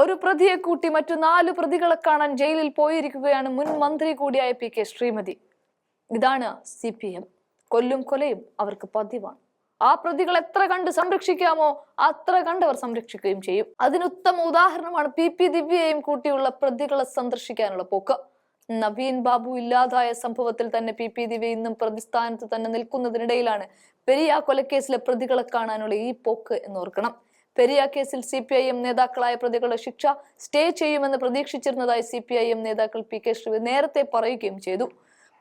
ഒരു പ്രതിയെ കൂട്ടി മറ്റു നാല് പ്രതികളെ കാണാൻ ജയിലിൽ പോയിരിക്കുകയാണ് മുൻ മന്ത്രി കൂടിയായ പി കെ ശ്രീമതി. ഇതാണ് സി പി എം. കൊല്ലും കൊലയും അവർക്ക് പതിവാണ്. ആ പ്രതികൾ എത്ര കണ്ട് സംരക്ഷിക്കാമോ അത്ര കണ്ട് അവർ സംരക്ഷിക്കുകയും ചെയ്യും. അതിനുത്തമ ഉദാഹരണമാണ് പി പി ദിവ്യയെയും കൂട്ടിയുള്ള പ്രതികളെ സന്ദർശിക്കാനുള്ള പോക്ക്. നവീൻ ബാബു ഇല്ലാതായ സംഭവത്തിൽ തന്നെ പി പി ദിവ്യ ഇന്നും പ്രതിസ്ഥാനത്ത് തന്നെ നിൽക്കുന്നതിനിടയിലാണ് പെരിയ കൊലക്കേസിലെ പ്രതികളെ കാണാനുള്ള ഈ പോക്ക് എന്നോർക്കണം. പെരിയ കേസിൽ സി പി ഐ എം നേതാക്കളായ പ്രതികളുടെ ശിക്ഷ സ്റ്റേ ചെയ്യുമെന്ന് പ്രതീക്ഷിച്ചിരുന്നതായി സി പി ഐ എം നേതാക്കൾ പി കെ ശ്രീ നേരത്തെ പറയുകയും ചെയ്തു.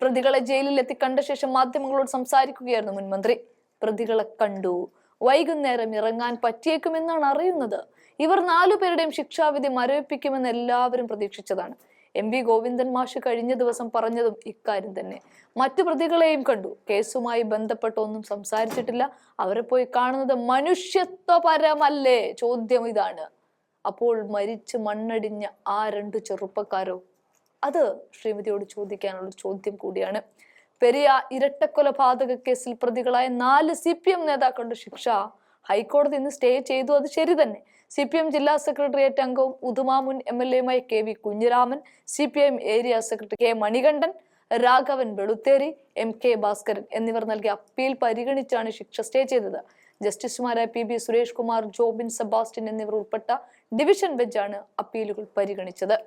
പ്രതികളെ ജയിലിൽ എത്തി കണ്ട ശേഷം മാധ്യമങ്ങളോട് സംസാരിക്കുകയായിരുന്നു മുൻമന്ത്രി പ്രതികളെ കണ്ടു. വൈകുന്നേരം ഇറങ്ങാൻ പറ്റിയേക്കുമെന്നാണ് അറിയുന്നത്. ഇവർ നാലുപേരുടെയും ശിക്ഷാവിധി മരവിപ്പിക്കുമെന്ന് എല്ലാവരും പ്രതീക്ഷിച്ചതാണ്. എം വി ഗോവിന്ദൻ മാഷ് കഴിഞ്ഞ ദിവസം പറഞ്ഞതും ഇക്കാര്യം തന്നെ. മറ്റു പ്രതികളെയും കണ്ടു. കേസുമായി ബന്ധപ്പെട്ട് ഒന്നും സംസാരിച്ചിട്ടില്ല. അവരെ പോയി കാണുന്നത് മനുഷ്യത്വപരമല്ലേ? ചോദ്യം ഇതാണ്. അപ്പോൾ മരിച്ച് മണ്ണടിഞ്ഞ ആ രണ്ട് ചെറുപ്പക്കാരോ? അത് ശ്രീമതിയോട് ചോദിക്കാനുള്ള ചോദ്യം കൂടിയാണ്. പെരിയ ഇരട്ടക്കൊലപാതക കേസിൽ പ്രതികളായ നാല് സി പി എം നേതാക്കളുടെ ശിക്ഷ ഹൈക്കോടതി ഇന്ന് സ്റ്റേ ചെയ്തു. അത് ശരി തന്നെ. സി പി എം ജില്ലാ സെക്രട്ടേറിയറ്റ് അംഗവും ഉദുമ മുൻ M L എയുമായ K V Kunhiraman C P M area secretary K Manikandan Raghavan Velutheri M K Bhaskaran എന്നിവർ നൽകിയ അപ്പീൽ പരിഗണിച്ചാണ് ശിക്ഷ സ്റ്റേ ചെയ്തത്. ജസ്റ്റിസുമാരായ പി ബി സുരേഷ് കുമാർ ജോബിൻ സെബാസ്റ്റ്യൻ എന്നിവർ ഉൾപ്പെട്ട ഡിവിഷൻ ബെഞ്ചാണ് അപ്പീലുകൾ പരിഗണിച്ചത്.